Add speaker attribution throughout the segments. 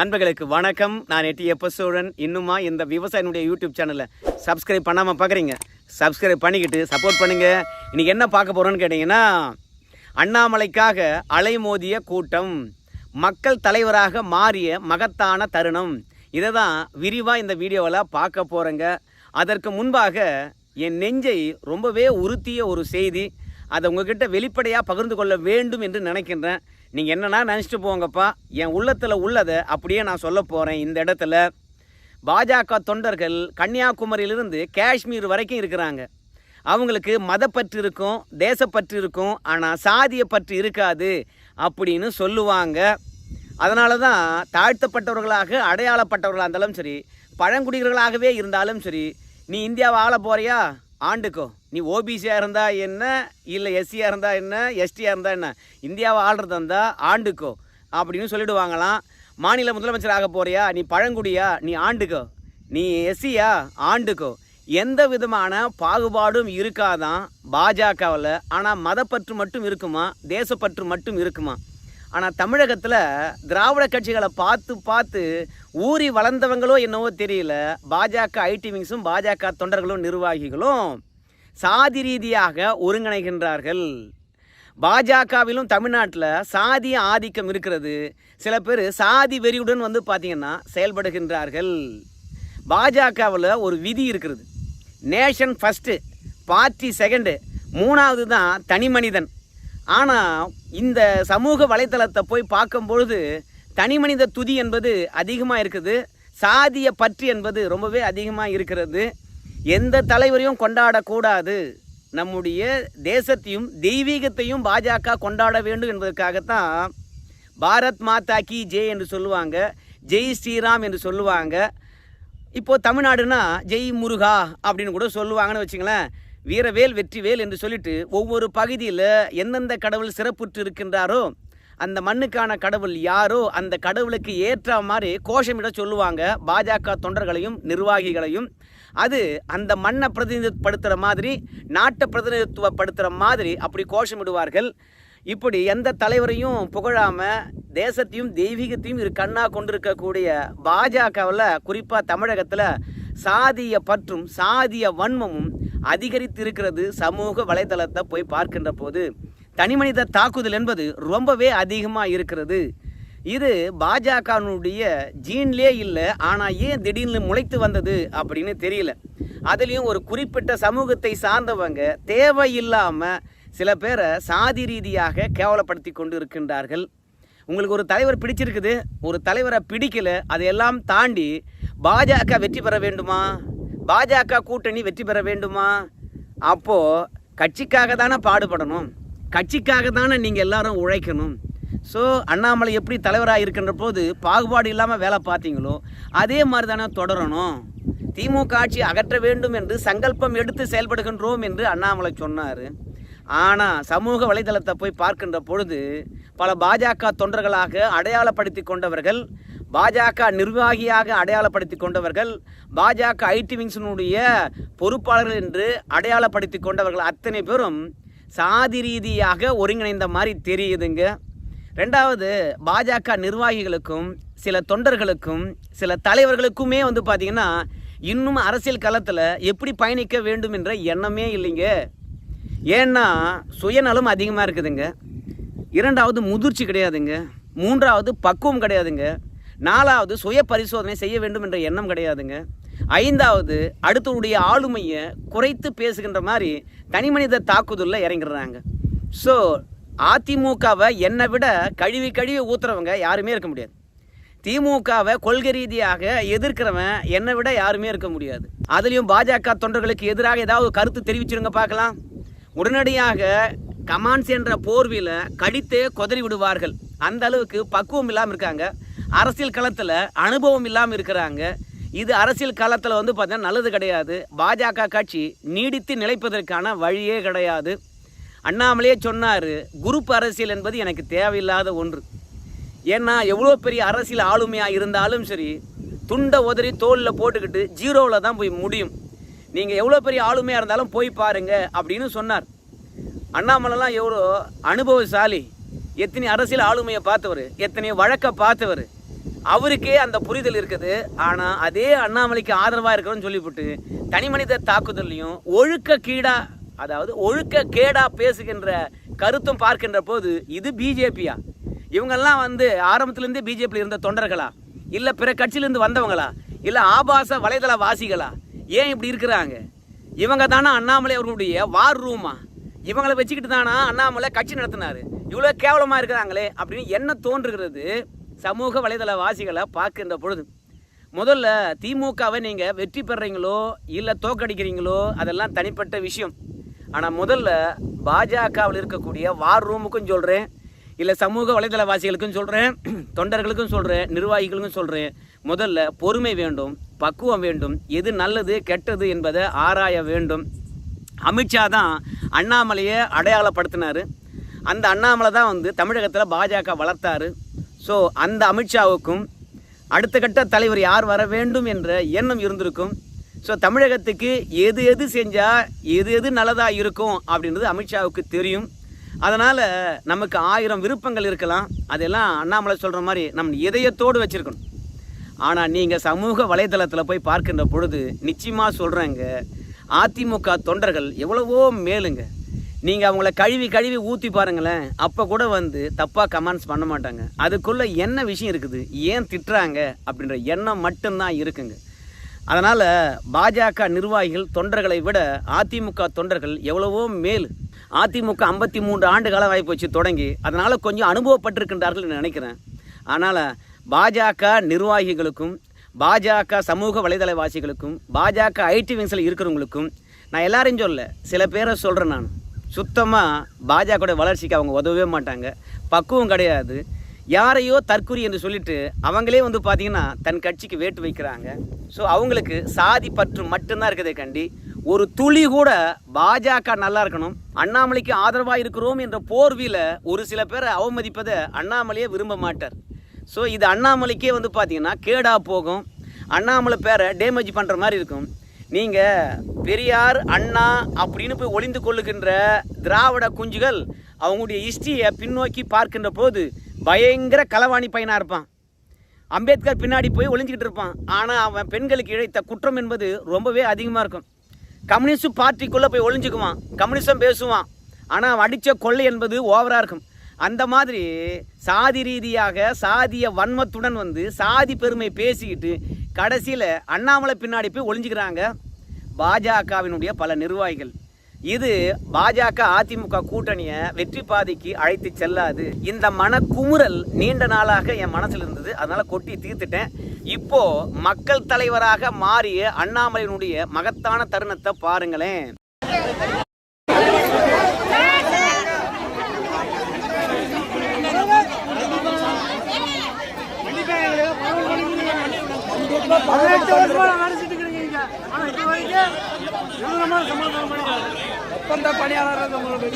Speaker 1: நண்பர்களுக்கு வணக்கம். நான் எட்டி எப்பசோழன். இன்னுமா இந்த விவசாயினுடைய யூடியூப் சேனலை சப்ஸ்கிரைப் பண்ணாமல் பார்க்குறீங்க சப்ஸ்கிரைப் பண்ணிக்கிட்டு சப்போர்ட் பண்ணுங்கள் இன்றைக்கி என்ன பார்க்க போகிறோன்னு கேட்டிங்கன்னா அண்ணாமலைக்காக அலைமோதிய கூட்டம். மக்கள் தலைவராக மாறிய மகத்தான தருணம். இதை தான் விரிவாக இந்த வீடியோவில் பார்க்க போகிறேங்க அதற்கு முன்பாக என் நெஞ்சை ரொம்பவே உறுத்திய ஒரு செய்தி. அதை உங்ககிட்ட வெளிப்படையாக பகிர்ந்து கொள்ள வேண்டும் என்று நினைக்கின்றேன். நீங்கள் என்னென்னா நினச்சிட்டு போங்கப்பா. என் உள்ளத்தில் உள்ளதை அப்படியே நான் சொல்ல போகிறேன் இந்த இடத்துல பாஜக தொண்டர்கள் கன்னியாகுமரியிலிருந்து காஷ்மீர் வரைக்கும் இருக்கிறாங்க. அவங்களுக்கு மதப்பற்று இருக்கும் தேசப்பற்று இருக்கும் ஆனால் சாதிய பற்று இருக்காது அப்படின்னு சொல்லுவாங்க. அதனால தான் தாழ்த்தப்பட்டவர்களாக அடையாளப்பட்டவர்களாக இருந்தாலும் சரி பழங்குடிகர்களாகவே இருந்தாலும் சரி நீ இந்தியாவை ஆள போறியா? ஆண்டுக்கோ. நீ ஓபிசியாக இருந்தால் என்ன? இல்லை எஸ்சியாக இருந்தால் என்ன? எஸ்டியாக இருந்தால் என்ன? இந்தியாவை ஆள்றதா இருந்தால் ஆண்டுக்கோ. அப்படின்னு சொல்லிடுவாங்களாம். மாநில முதலமைச்சர் ஆக போறியா? நீ பழங்குடியா? நீ ஆண்டுக்கோ. நீ எஸ்சியா ஆண்டுக்கோ. எந்த விதமான பாகுபாடும் இருக்காதான் பாஜகவில். ஆனால் மதப்பற்று மட்டும் இருக்குமா? தேசப்பற்று மட்டும் இருக்குமா? ஆனால் தமிழகத்தில் திராவிட கட்சிகளை பார்த்து பார்த்து ஊறி வளர்ந்தவங்களோ என்னவோ தெரியல. பாஜக ஐடி விங்ஸும் பாஜக தொண்டர்களும் நிர்வாகிகளும் சாதி ரீதியாக ஒருங்கிணைகின்றார்கள். பாஜகவிலும் தமிழ்நாட்டில் சாதிய ஆதிக்கம் இருக்கிறது. சில பேர் சாதி வெறியுடன் வந்து பார்த்தீங்கன்னா செயல்படுகின்றார்கள். பாஜகவில் ஒரு விதி இருக்கிறது. நேஷன் ஃபஸ்ட்டு பார்ட்டி செகண்டு மூணாவது தான் தனி மனிதன். ஆனால் இந்த சமூக வலைத்தளத்தை போய் பார்க்கும் பொழுது தனி மனித துதி என்பது அதிகமாக இருக்குது சாதிய பற்று என்பது ரொம்பவே அதிகமாக இருக்கிறது. எந்த தலைவரையும் கொண்டாடக்கூடாது. நம்முடைய தேசத்தையும் தெய்வீகத்தையும் பாஜக கொண்டாட வேண்டும் என்பதற்காகத்தான் பாரத் மாதா கி ஜெய் என்று சொல்லுவாங்க ஜெய் ஸ்ரீராம் என்று சொல்லுவாங்க. இப்போது தமிழ்நாடுனா ஜெய் முருகா அப்படின்னு கூட சொல்லுவாங்கன்னு வச்சுங்களேன் வீரவேல் வெற்றிவேல் என்று சொல்லிட்டு ஒவ்வொரு பகுதியில் எந்தெந்த கடவுள் சிறப்புற்று இருக்கின்றாரோ அந்த மண்ணுக்கான கடவுள் யாரோ அந்த கடவுளுக்கு ஏற்ற மாதிரி கோஷமிட சொல்லுவாங்க. பாஜக தொண்டர்களையும் நிர்வாகிகளையும். அது அந்த மண்ணை பிரதிநிதித்துவப்படுத்துகிற மாதிரி நாட்டை பிரதிநிதித்துவப்படுத்துகிற மாதிரி அப்படி கோஷமிடுவார்கள். இப்படி எந்த தலைவரையும் புகழாமல் தேசத்தையும் தெய்வீகத்தையும் இரு கண்ணாக கொண்டிருக்கக்கூடிய பாஜகவில் குறிப்பாக தமிழகத்தில் சாதிய பற்றும் சாதிய வன்மமும் அதிகரித்து இருக்கிறது சமூக வலைதளத்தை போய் பார்க்கின்ற போது தனிமனித தாக்குதல் என்பது ரொம்பவே அதிகமாக இருக்கிறது. இது பாஜகனுடைய ஜீன்லே இல்லை ஆனால் ஏன் திடீர்னு முளைத்து வந்தது அப்படின்னு தெரியல. அதுலேயும் ஒரு குறிப்பிட்ட சமூகத்தை சார்ந்தவங்க தேவையில்லாமல் சில பேரை சாதி ரீதியாக கேவலப்படுத்தி கொண்டு இருக்கின்றார்கள் உங்களுக்கு ஒரு தலைவர் பிடிச்சிருக்குது ஒரு தலைவரை பிடிக்கல அதையெல்லாம் தாண்டி பாஜக வெற்றி பெற வேண்டுமா? பாஜக கூட்டணி வெற்றி பெற வேண்டுமா? அப்போது கட்சிக்காக தானே பாடுபடணும். கட்சிக்காக தானே நீங்கள் எல்லாரும் உழைக்கணும். ஸோ அண்ணாமலை எப்படி தலைவராக இருக்கின்ற போது பாகுபாடு இல்லாமல் வேலை பார்த்தீங்களோ அதே மாதிரி தானே தொடரணும். திமுக ஆட்சி அகற்ற வேண்டும் என்று சங்கல்பம் எடுத்து செயல்படுகின்றோம் என்று அண்ணாமலை சொன்னார். ஆனால் சமூக வலைதளத்தை போய் பார்க்கின்ற பொழுது பல பாஜக தொண்டர்களாக அடையாளப்படுத்தி கொண்டவர்கள் பாஜக நிர்வாகியாக அடையாளப்படுத்தி கொண்டவர்கள் பாஜக ஐடி விங்ஸினுடைய பொறுப்பாளர்கள் என்று அடையாளப்படுத்தி கொண்டவர்கள் அத்தனை பேரும் சாதி ரீதியாக ஒருங்கிணைந்த மாதிரி தெரியுதுங்க. ரெண்டாவது பாஜக நிர்வாகிகளுக்கும் சில தொண்டர்களுக்கும் சில தலைவர்களுக்குமே வந்து பார்த்திங்கன்னா இன்னும் அரசியல் களத்தில் எப்படி பயணிக்க வேண்டும் என்ற எண்ணமே இல்லைங்க. ஏன்னா சுயநலம் அதிகமாக இருக்குதுங்க. இரண்டாவது முதிர்ச்சி கிடையாதுங்க. மூன்றாவது பக்குவம் கிடையாதுங்க. நாலாவது சுய பரிசோதனை செய்ய வேண்டும் என்ற எண்ணம் கிடையாதுங்க. ஐந்தாவது அடுத்தவருடைய ஆளுமையை குறைத்து பேசுகின்ற மாதிரி தனிமனித தாக்குதலில் இறங்கிடுறாங்க. ஸோ அதிமுகவை என்னை விட கழுவி கழுவி ஊத்துறவங்க யாருமே இருக்க முடியாது. திமுகவை கொள்கை ரீதியாக எதிர்க்கிறவன் என்னை விட யாருமே இருக்க முடியாது. அதுலேயும் பாஜக தொண்டர்களுக்கு எதிராக ஏதாவது கருத்து தெரிவிச்சிருங்க பார்க்கலாம். உடனடியாக கமான்ஸ் என்ற போர்வியில் கடித்தே கொதறி விடுவார்கள். அந்த அளவுக்கு பக்குவம் இல்லாமல் இருக்காங்க. அரசியல் களத்தில் அனுபவம் இல்லாமல் இருக்கிறாங்க. இது அரசியல் களத்தில் வந்து பார்த்தீங்கன்னா நல்லது கிடையாது. பாஜக கட்சி நீடித்து நிலைப்பதற்கான வழியே கிடையாது. அண்ணாமலையே சொன்னார் குரூப் அரசியல் என்பது எனக்கு தேவையில்லாத ஒன்று. ஏன்னா எவ்வளோ பெரிய அரசியல் ஆளுமையாக இருந்தாலும் சரி துண்டை உதறி தோலில் போட்டுக்கிட்டு ஜீரோவில் தான் போய் முடியும். நீங்கள் எவ்வளோ பெரிய ஆளுமையாக இருந்தாலும் போய் பாருங்கள் அப்படின்னு சொன்னார். அண்ணாமலைலாம் எவ்வளோ அனுபவசாலி. எத்தனை அரசியல் ஆளுமையை பார்த்தவர் எத்தனை வழக்கை பார்த்தவர். அவருக்கே அந்த புரிதல் இருக்குது. ஆனால் அதே அண்ணாமலைக்கு ஆதரவாக இருக்கிறோன்னு சொல்லிவிட்டு தனி மனித தாக்குதல்லையும் ஒழுக்க கீடா அதாவது ஒழுக்க கேடா பேசுகின்ற கருத்தும் பார்க்கின்ற போது இது பிஜேபியா? இவங்கெல்லாம் வந்து ஆரம்பத்திலேருந்தே பிஜேபியில் இருந்த தொண்டர்களா? இல்லை பிற கட்சியிலேருந்து வந்தவங்களா? இல்லை ஆபாச வலைதள வாசிகளா? ஏன் இப்படி இருக்கிறாங்க? இவங்க தானே அண்ணாமலை அவர்களுடைய வார் ரூமா? இவங்களை வச்சுக்கிட்டு தானா அண்ணாமலை கட்சி நடத்தினாரு? இவ்வளோ கேவலமாக இருக்கிறாங்களே அப்படின்னு என்ன தோன்றுகிறது? சமூக வலைதள வாசிகளை பார்க்கின்ற பொழுது முதல்ல திமுகவை நீங்கள் வெற்றி பெறுறீங்களோ இல்லை தோக்கடிக்கிறீங்களோ அதெல்லாம் தனிப்பட்ட விஷயம். ஆனால் முதல்ல பாஜகவில் இருக்கக்கூடிய வார் ரூமுக்கும் சொல்கிறேன் இல்லை சமூக வலைதளவாசிகளுக்கும் சொல்கிறேன் தொண்டர்களுக்கும் சொல்கிறேன் நிர்வாகிகளுக்கும் சொல்கிறேன் முதல்ல பொறுமை வேண்டும் பக்குவம் வேண்டும் எது நல்லது கெட்டது என்பதை ஆராய வேண்டும். அமித்ஷா தான் அண்ணாமலையை அடையாளப்படுத்தினார். அந்த அண்ணாமலை தான் வந்து தமிழகத்தில் பாஜக வளர்த்தாரு. ஸோ அந்த அமித்ஷாவுக்கும் அடுத்த கட்ட தலைவர் யார் வர வேண்டும் என்ற எண்ணம் இருந்திருக்கும். ஸோ தமிழகத்துக்கு எது எது செஞ்சால் எது எது நல்லதாக இருக்கும் அப்படின்றது அமித்ஷாவுக்கு தெரியும். அதனால் நமக்கு ஆயிரம் விருப்பங்கள் இருக்கலாம். அதெல்லாம் அண்ணாமலை சொல்கிற மாதிரி நம் இதயத்தோடு வச்சுருக்கணும். ஆனால் நீங்கள் சமூக வலைதளத்தில் போய் பார்க்கின்ற பொழுது நிச்சயமாக சொல்கிறேங்க அதிமுக தொண்டர்கள் எவ்வளவோ மேலுங்க. நீங்கள் அவங்கள கழுவி கழுவி ஊற்றி பாருங்களேன். அப்போ கூட வந்து தப்பாக கமெண்ட்ஸ் பண்ண மாட்டாங்க. அதுக்குள்ளே என்ன விஷயம் இருக்குது? ஏன் திட்டுறாங்க? அப்படின்ற எண்ணம் மட்டும்தான் இருக்குங்க. அதனால் பாஜக நிர்வாகிகள் தொண்டர்களை விட அதிமுக தொண்டர்கள் எவ்வளவோ மேல். அதிமுக ஐம்பத்தி மூன்று ஆண்டு கால வாய்ப்பு வச்சு தொடங்கி. அதனால் கொஞ்சம் அனுபவப்பட்டிருக்கின்றார்கள் நினைக்கிறேன். அதனால் பாஜக நிர்வாகிகளுக்கும் பாஜக சமூக வலைதளவாசிகளுக்கும் பாஜக ஐடி விங்ஸில் இருக்கிறவங்களுக்கும் நான் எல்லாரையும் சொல்ல சில பேரை சொல்கிறேன் நான். சுத்தமாக பாஜகவுடைய வளர்ச்சிக்கு அவங்க உதவவே மாட்டாங்க. பக்குவம் கிடையாது. யாரையோ தற்குறி என்று சொல்லிட்டு அவங்களே வந்து பார்த்திங்கன்னா தன் கட்சிக்கு வேட்டு வைக்கிறாங்க. ஸோ அவங்களுக்கு சாதி பற்று மட்டும்தான் இருக்குதே கண்டி. ஒரு துளி கூட பாஜக நல்லா இருக்கணும் அண்ணாமலைக்கு ஆதரவாக இருக்கிறோம் என்ற போர்வியில் ஒரு சில பேரை அவமதிப்பதை அண்ணாமலையே விரும்ப மாட்டார். ஸோ இது அண்ணாமலைக்கே வந்து பார்த்திங்கன்னா கேடாக போகும். அண்ணாமலை பேரை டேமேஜ் பண்ணுற மாதிரி இருக்கும். நீங்கள் பெரியார் அண்ணா அப்படின்னு போய் ஒளிந்து கொள்ளுகின்ற திராவிட குஞ்சுகள் அவங்களுடைய ஹிஸ்டரியை பின்னோக்கி பார்க்கின்ற போது பயங்கர களவாணி பையனாக இருப்பான். அம்பேத்கர் பின்னாடி போய் ஒளிஞ்சிக்கிட்டு இருப்பான். ஆனால் அவன் பெண்களுக்கு இழைத்த குற்றம் என்பது ரொம்பவே அதிகமாக இருக்கும். கம்யூனிஸ்ட் பார்ட்டிக்குள்ளே போய் ஒளிஞ்சுக்குவான். கம்யூனிசம் பேசுவான். ஆனால் அவன் அடித்த கொள்ளை என்பது ஓவராக இருக்கும். அந்த மாதிரி சாதி ரீதியாக சாதிய வன்மத்துடன் வந்து சாதி பெருமை பேசிக்கிட்டு கடைசியில் அண்ணாமலை பின்னாடி போய் ஒளிஞ்சுக்கிறாங்க பாஜகவினுடைய பல நிர்வாகிகள். இது பாஜக அதிமுக கூட்டணியை வெற்றி பாதைக்கு அழைத்து செல்லாது. இந்த மனக்குமுறல் நீண்ட நாளாக என் மனசில் இருந்தது. அதனால கொட்டி தீர்த்துட்டேன். இப்போ மக்கள் தலைவராக மாறிய அண்ணாமலையினுடைய மகத்தான தருணத்தை பாருங்களேன்.
Speaker 2: பதினெட்டு வருஷமா. ஆனா இது வரைக்கும் சமாதானம். ஒப்பந்த பணியாளராக உங்களை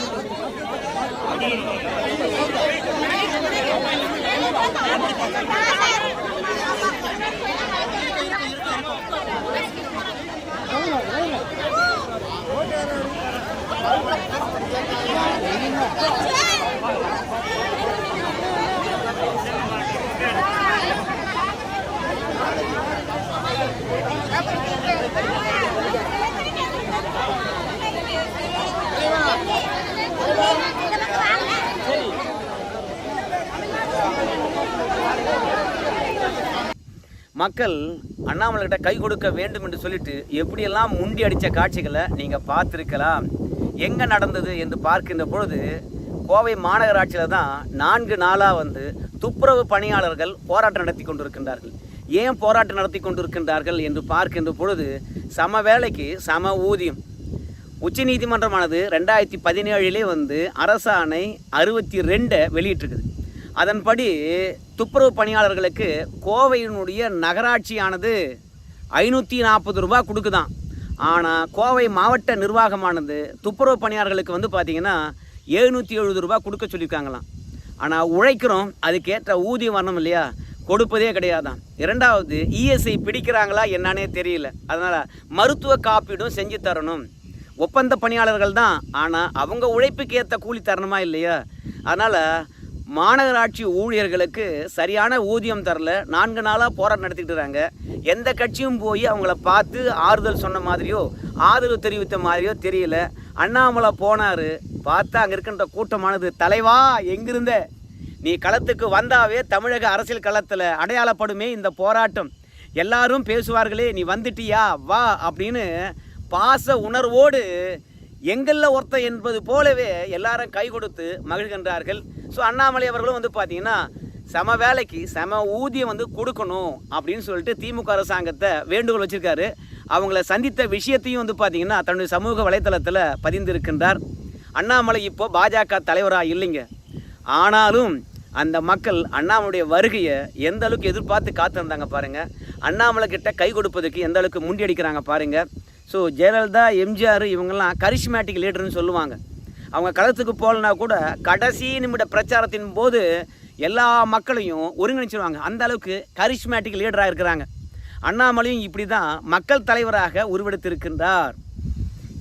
Speaker 1: மக்கள் அண்ணாமலைகிட்ட கை கொடுக்க வேண்டும் என்று சொல்லிட்டு எப்படியெல்லாம் முண்டி அடித்த காட்சிகளை நீங்கள் பார்த்துருக்கலாம்? எங்கே நடந்தது என்று பார்க்கின்ற பொழுது கோவை மாநகராட்சியில் தான் நான்கு நாளாக வந்து துப்புரவு பணியாளர்கள் போராட்டம் நடத்தி கொண்டிருக்கின்றார்கள். ஏன் போராட்டம் நடத்தி கொண்டிருக்கின்றார்கள் என்று பார்க்கின்ற பொழுது சம வேலைக்கு சம ஊதியம். உச்ச நீதிமன்றமானது ரெண்டாயிரத்தி பதினேழிலே வந்து அரசாணை அறுபத்தி ரெண்டை வெளியிட்டிருக்குது. அதன்படி துப்புரவு பணியாளர்களுக்கு கோவையினுடைய நகராட்சியானது ஐநூற்றி நாற்பது ரூபாய் கொடுக்குதான். ஆனால் கோவை மாவட்ட நிர்வாகமானது துப்புரவு பணியாளர்களுக்கு வந்து பார்த்திங்கன்னா எழுநூற்றி எழுபது ரூபா கொடுக்க சொல்லியிருக்காங்களாம். ஆனால் உழைக்கிறோம் அதுக்கேற்ற ஊதியம் வரணும் இல்லையா? கொடுப்பதே கிடையாதான். இரண்டாவது இஎஸ்ஐ பிடிக்கிறாங்களா என்னன்னே தெரியல. அதனால் மருத்துவ காப்பீடும் செஞ்சு தரணும். ஒப்பந்த பணியாளர்கள் தான். ஆனால் அவங்க உழைப்புக்கு ஏற்ற கூலி தரணுமா இல்லையா? அதனால் மாநகராட்சி ஊழியர்களுக்கு சரியான ஊதியம் தரல. நான்கு நாளாக போராட்டம் நடத்திக்கிட்டு எந்த கட்சியும் போய் அவங்கள பார்த்து ஆறுதல் சொன்ன மாதிரியோ ஆதரவு தெரிவித்த மாதிரியோ தெரியல. அண்ணாமலை போனார். பார்த்தா அங்கே இருக்கின்ற கூட்டமானது தலைவா எங்கிருந்த? நீ களத்துக்கு வந்தாவே தமிழக அரசியல் களத்தில் அடையாளப்படுமே இந்த போராட்டம். எல்லாரும் பேசுவார்களே நீ வந்துட்டியா? வா அப்படின்னு பாச உணர்வோடு எங்களில் ஒருத்தன் என்பது போலவே எல்லாரும் கை கொடுத்து மகிழ்கின்றார்கள். ஸோ அண்ணாமலை அவர்களும் வந்து பார்த்தீங்கன்னா சம வேலைக்கு சம ஊதியம் வந்து கொடுக்கணும் அப்படின்னு சொல்லிட்டு திமுக அரசாங்கத்தை வேண்டுகோள் வச்சுருக்காரு. அவங்கள சந்தித்த விஷயத்தையும் வந்து பார்த்தீங்கன்னா தன்னுடைய சமூக வலைத்தளத்தில் பதிந்திருக்கின்றார். அண்ணாமலை இப்போ பாஜக தலைவராக இல்லைங்க. ஆனாலும் அந்த மக்கள் அண்ணாமலையுடைய வருகையை எந்த அளவுக்கு எதிர்பார்த்து காத்திருந்தாங்க பாருங்க. அண்ணாமலை கிட்ட கை கொடுப்பதுக்கு எந்த அளவுக்கு முண்டியடிக்கிறாங்க பாருங்க. ஸோ ஜெயலலிதா எம்ஜிஆர் இவங்கெல்லாம் கரிஷ்மேட்டிக் லீடர்னு சொல்லுவாங்க. அவங்க களத்துக்கு போகலனா கூட கடைசி நிமிட பிரச்சாரத்தின் போது எல்லா மக்களையும் ஒருங்கிணைச்சிருவாங்க. அந்த அளவுக்கு கரிஷ்மேட்டிக் லீடராக இருக்கிறாங்க. அண்ணாமலையும் இப்படி தான் மக்கள் தலைவராக உருவெடுத்திருக்கின்றார்.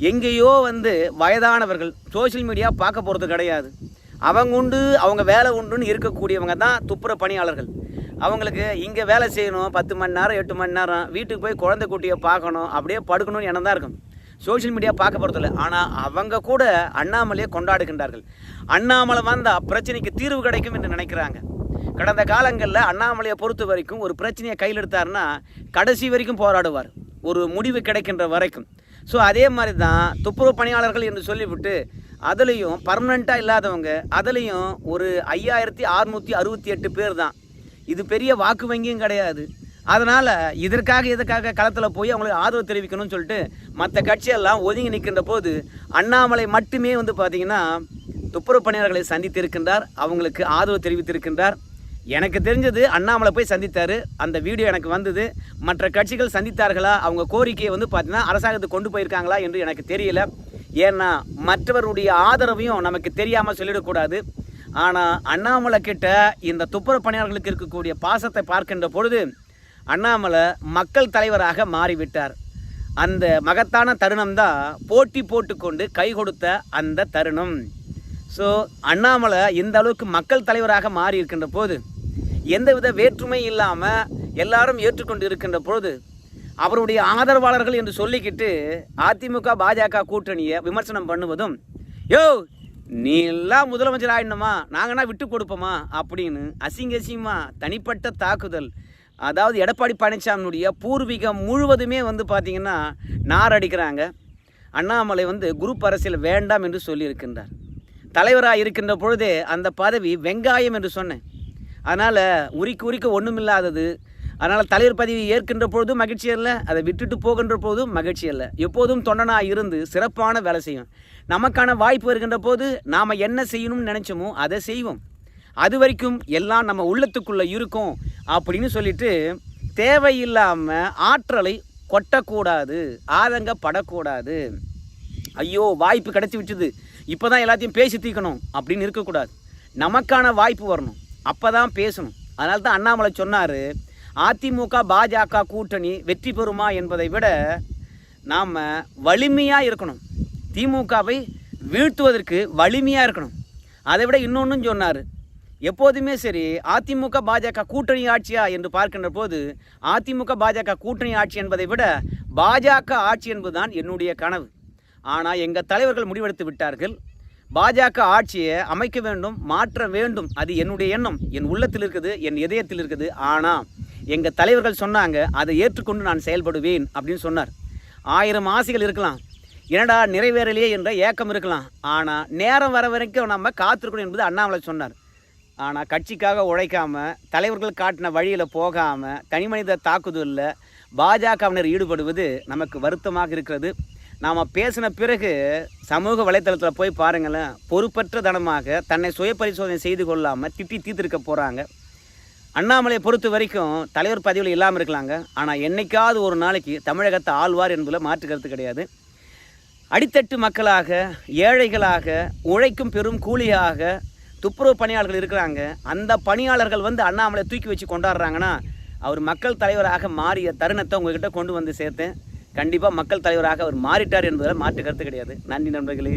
Speaker 1: எங்கேயோ வந்து வயதானவர்கள் சோஷியல் மீடியா பார்க்க போகிறது கிடையாது. அவங்க உண்டு அவங்க வேலை உண்டுன்னு இருக்கக்கூடியவங்க தான் துப்புர பணியாளர்கள். அவங்களுக்கு இங்கே வேலை செய்யணும் பத்து மணி நேரம் எட்டு மணி நேரம் வீட்டுக்கு போய் குழந்தை குட்டியை பார்க்கணும் அப்படியே படுக்கணும்னு எண்ணம் தான் இருக்கும். சோஷியல் மீடியா பார்க்க போகிறதில்ல ஆனால் அவங்க கூட அண்ணாமலையை கொண்டாடுகின்றார்கள். அண்ணாமலை வந்தால் பிரச்சனைக்கு தீர்வு கிடைக்கும் என்று நினைக்கிறாங்க. கடந்த காலங்களில் அண்ணாமலையை பொறுத்த வரைக்கும் ஒரு பிரச்சனையை கையில் எடுத்தாருன்னா கடைசி வரைக்கும் போராடுவார். ஒரு முடிவு கிடைக்கின்ற வரைக்கும். ஸோ அதே மாதிரி தான் துப்புரவு பணியாளர்கள் என்று சொல்லிவிட்டு அதுலேயும் பர்மனெண்ட்டாக இல்லாதவங்க அதுலேயும் ஒரு ஐயாயிரத்தி அறுநூற்றி அறுபத்தி எட்டு பேர் தான் இது பெரிய வாக்கு வங்கியும் கிடையாது. அதனால் இதற்காக இதற்காக களத்தில் போய் அவங்களுக்கு ஆதரவு தெரிவிக்கணும்னு சொல்லிட்டு மற்ற கட்சியெல்லாம் ஒதுங்கி நிற்கின்ற போது அண்ணாமலை மட்டுமே வந்து பார்த்திங்கன்னா துப்புரவு பணியாளர்களை சந்தித்திருக்கின்றார். அவங்களுக்கு ஆதரவு தெரிவித்திருக்கின்றார். எனக்கு தெரிஞ்சது அண்ணாமலை போய் சந்தித்தார். அந்த வீடியோ எனக்கு வந்தது. மற்ற கட்சிகள் சந்தித்தார்களா? அவங்க கோரிக்கையை வந்து பார்த்தீங்கன்னா அரசாங்கத்துக்கு கொண்டு போயிருக்காங்களா என்று எனக்கு தெரியல. ஏன்னா மற்றவருடைய ஆதரவையும் நமக்கு தெரியாமல் சொல்லிடக்கூடாது. ஆனால் அண்ணாமலை கிட்ட இந்த துப்புரவு பணியாளர்களுக்கு இருக்கக்கூடிய பாசத்தை பார்க்கின்ற பொழுது அண்ணாமலை மக்கள் தலைவராக மாறிவிட்டார். அந்த மகத்தான தருணம் தான் போட்டி போட்டுக்கொண்டு கை கொடுத்த அந்த தருணம். ஸோ அண்ணாமலை இந்த அளவுக்கு மக்கள் தலைவராக மாறி இருக்கின்ற போது எந்தவித வேற்றுமை இல்லாமல் எல்லாரும் ஏற்றுக்கொண்டு இருக்கின்ற பொழுது அவருடைய ஆதரவாளர்கள் என்று சொல்லிக்கிட்டு அதிமுக பாஜக கூட்டணியை விமர்சனம் பண்ணுவதும் யோ நீ எல்லாம் முதலமைச்சர் ஆயிடணுமா நாங்கன்னா விட்டு கொடுப்போமா? அப்படின்னு அசிங்க அசிங்கமா தனிப்பட்ட தாக்குதல் அதாவது எடப்பாடி பழனிசாமியுடைய பூர்வீகம் முழுவதுமே வந்து பார்த்திங்கன்னா நார் அடிக்கிறாங்க. அண்ணாமலை வந்து குரூப் அரசியல் வேண்டாம் என்று சொல்லியிருக்கின்றார். தலைவராக இருக்கின்ற பொழுதே அந்த பதவி வெங்காயம் என்று சொன்னேன். அதனால் உரிக்க உரிக்க ஒன்றுமில்லாதது அதனால் தலைவர் பதவி ஏற்கின்ற பொழுதும் மகிழ்ச்சி அல்ல அதை விட்டுட்டு போகின்ற போதும் மகிழ்ச்சி அல்ல. எப்போதும் தொண்டனாக இருந்து சிறப்பான வேலை செய்யும் நமக்கான வாய்ப்பு வருகின்ற போது நாம் என்ன செய்யணும்னு நினச்சோமோ அதை செய்வோம். அது வரைக்கும் எல்லாம் நம்ம உள்ளத்துக்குள்ளே இருக்கும் அப்படின்னு சொல்லிட்டு தேவையில்லாமல் ஆற்றலை கொட்டக்கூடாது ஆதங்கப்படக்கூடாது. ஐயோ வாய்ப்பு கிடச்சி விட்டுது. இப்போ தான் எல்லாத்தையும் பேசி தீக்கணும் அப்படின்னு இருக்கக்கூடாது. நமக்கான வாய்ப்பு வரணும். அப்போ தான் பேசணும். அதனால தான் அண்ணாமலை சொன்னார் அதிமுக பாஜக கூட்டணி வெற்றி பெறுமா என்பதை விட நாம் வலிமையாக இருக்கணும். திமுகவை வீழ்த்துவதற்கு வலிமையாக இருக்கணும். அதை விட இன்னொன்றும் சொன்னார். எப்போதுமே சரி அதிமுக பாஜக கூட்டணி ஆட்சியா என்று பார்க்கின்ற போது அதிமுக பாஜக கூட்டணி ஆட்சி என்பதை விட பாஜக ஆட்சி என்பதுதான் என்னுடைய கனவு. ஆனால் எங்கள் தலைவர்கள் முடிவெடுத்து விட்டார்கள். பாஜக ஆட்சியை அமைக்க வேண்டும் மாற்ற வேண்டும். அது என்னுடைய எண்ணம். என் உள்ளத்தில் இருக்குது என் இதயத்தில் இருக்குது. ஆனால் எங்கள் தலைவர்கள் சொன்னாங்க அதை ஏற்றுக்கொண்டு நான் செயல்படுவேன் அப்படின்னு சொன்னார். ஆயிரம் ஆசைகள் இருக்கலாம் என்னடா நிறைவேறலையே என்ற ஏக்கம் இருக்கலாம் ஆனால் நேரம் வர வரைக்கும் நம்ம காத்திருக்கணும் என்பது அண்ணாமலை சொன்னார். ஆனால் கட்சிக்காக உழைக்காமல் தலைவர்கள் காட்டின வழியில் போகாமல் தனிமனித தாக்குதலில் பாஜகவினர் ஈடுபடுவது நமக்கு வருத்தமாக இருக்கிறது. நாம் பேசின பிறகு சமூக வலைத்தளத்தில் போய் பாருங்களேன் பொறுப்பற்ற தனமாக தன்னை சுய பரிசோதனை செய்து கொள்ளாமல் திட்டி தீர்த்திருக்க போகிறாங்க அண்ணாமலையை பொறுத்த வரைக்கும் தலைவர் பதவியில் இல்லாமல் இருக்கலாங்க. ஆனால் என்னைக்காவது ஒரு நாளைக்கு தமிழகத்தை ஆழ்வார் என்பதில் மாற்று கருத்து கிடையாது. அடித்தட்டு மக்களாக ஏழைகளாக உழைக்கும் பெரும் கூலியாக துப்புரவு பணியாளர்கள் இருக்கிறாங்க. அந்த பணியாளர்கள் வந்து அண்ணாமலை தூக்கி வச்சு கொண்டாடுறாங்கன்னா அவர் மக்கள் தலைவராக மாறிய தருணத்தை உங்ககிட்ட கொண்டு வந்து சேர்த்தேன். கண்டிப்பாக மக்கள் தலைவராக அவர் மாறிட்டார் என்பதில் மாற்று கருத்து கிடையாது. நன்றி நண்பர்களே.